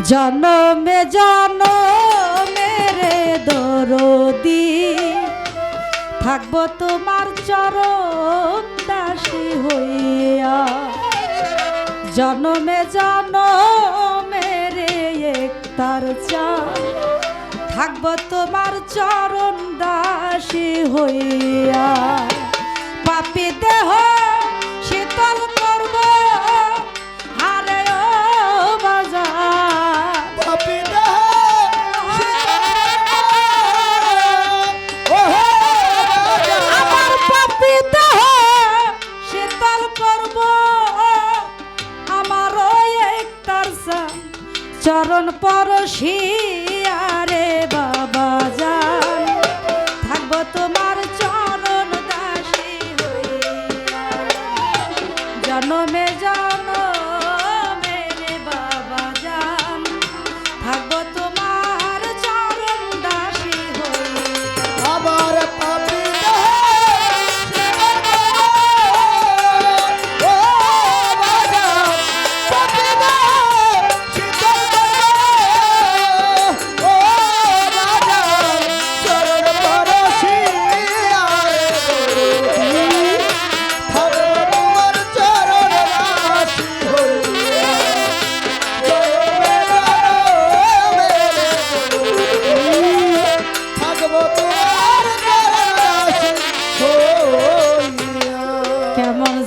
জনমে জনমে রে দরদি, থাকব তোমার চরণ দাসী হইয়া। জনমে জনমে রে একতার চা, থাকব তোমার চরণ দাসী হইয়া। পাপি দেহ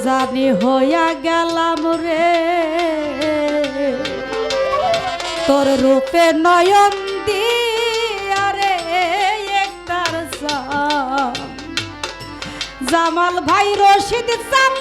জানি হইয়া গেলাম রে। তোর রূপে নয়ন দিয়ারে একটার জামাল ভাই রশিদ চাপ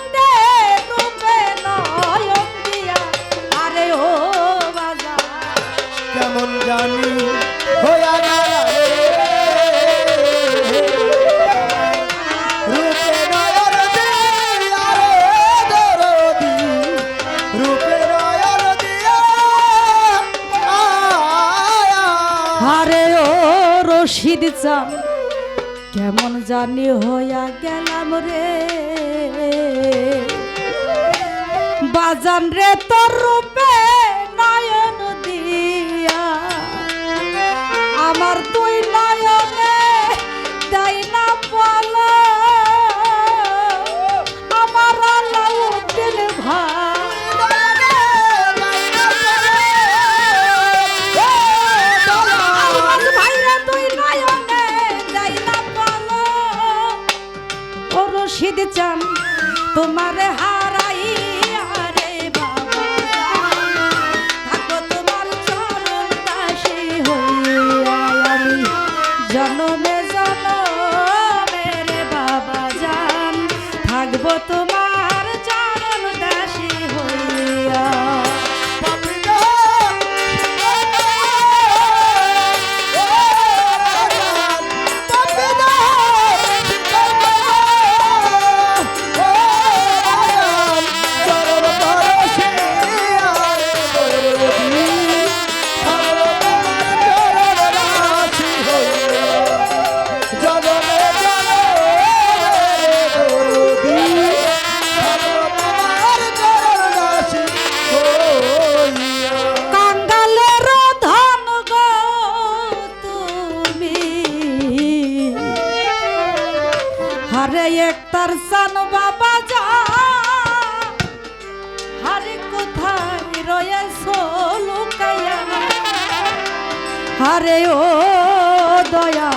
আরে ও রশিদ চান কেমন জানি হইয়া গেলাম রে। বাজান রে তোর রূপে নয়ন দিয়া, আমার তুই নয় তোমার দারসান বাবা যা। হারে কোথায় রয়েছো লুকাইয়া? হারে ও দয়া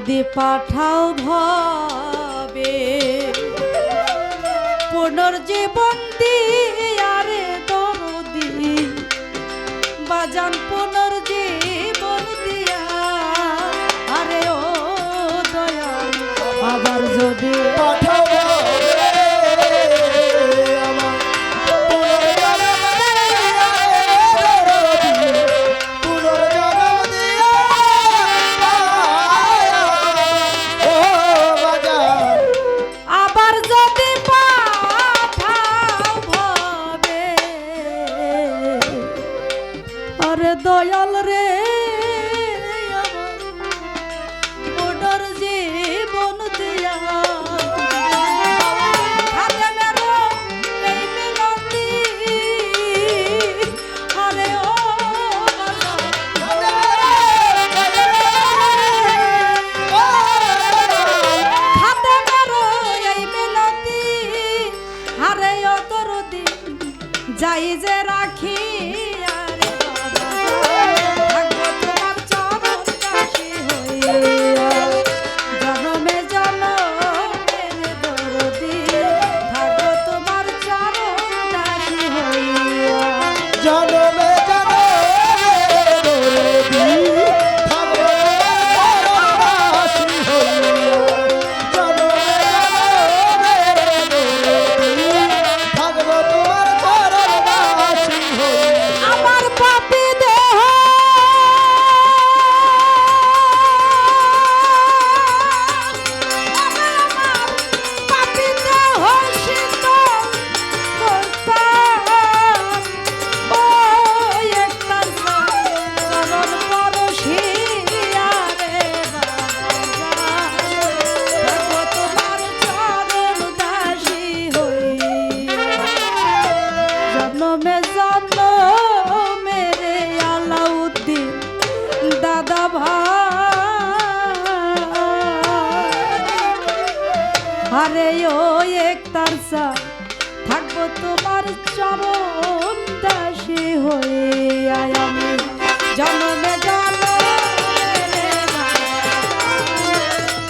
যদি পাঠাও ভাবে, পুনর্জীবন দিয়ারে দরদি, বাজান পুনর্জীবন দিয়া, আরে ও দয়া আবার যদি পাঠাও আমার দয়াল রে আরে ও একতার থাকব তোমার চরম দাসী হয়ে আমি। জন্মে জন্মে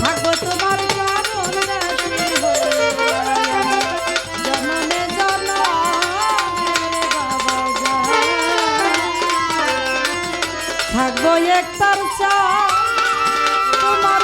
থাকব তোমার চরণ তোমার